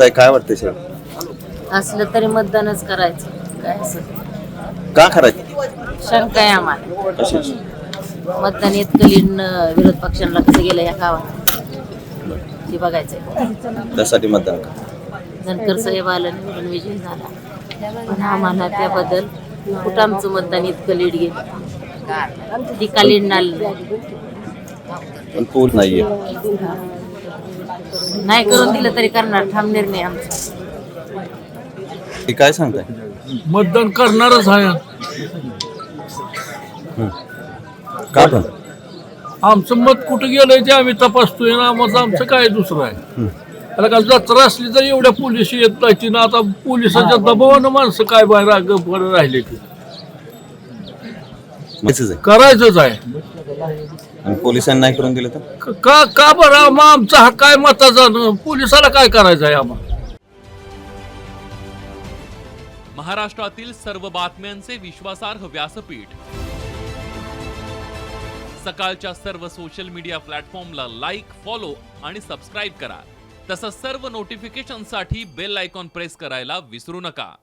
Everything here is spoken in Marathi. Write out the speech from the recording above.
आहे काय वाटतंय सर? असलं तरी मतदानच करायचं. काय असं? का करायचं? शंका आहे आम्हाला. मतदान इतकं लीन विरोध पक्षांना कसं गेलं या गावात? ते बघायचंय. त्यासाठी मतदान करा. धनकर साहेब आला निवडून विजय झाला. पण आम्हाला त्याबद्दल कुठं आमचं मतदान इतकं लीड गेलं? ती का लीड नाही पण पूल नाहीये. नाही करून दिलं तरी करणार ठाम निर्णय आमचा. हे काय सांगताय? मतदान करणारच आहे का पण? आमचं मत कुठं गेलंय ते आम्ही तपासतोय ना मग आमचं काय दुसरं आहे? त्याला का जत्रा असली तर एवढ्या पोलीस येत नाही ना आता पोलिसाच्या दबावानं माणसं काय बाहेर राग बरं राहिले ते. माहितीच आहे. करायचंच आहे. आणि पोलिसांनी नाही करून दिलं तर? क- का का बरं? मग आमचा हा काय मताचा. न- पोलिसाला काय करायचं आहे आम्हाला महाराष्ट्रातील सर्व बातम्यांचे विश्वासार्ह व्यासपीठ. सकाळच्या सर्व सोशल मीडिया प्लॅटफॉर्मला लाईक फॉलो आणि सबस्क्राईब करा. तसंच सर्व नोटिफिकेशनसाठी बेल आयकॉन प्रेस करायला विसरू नका.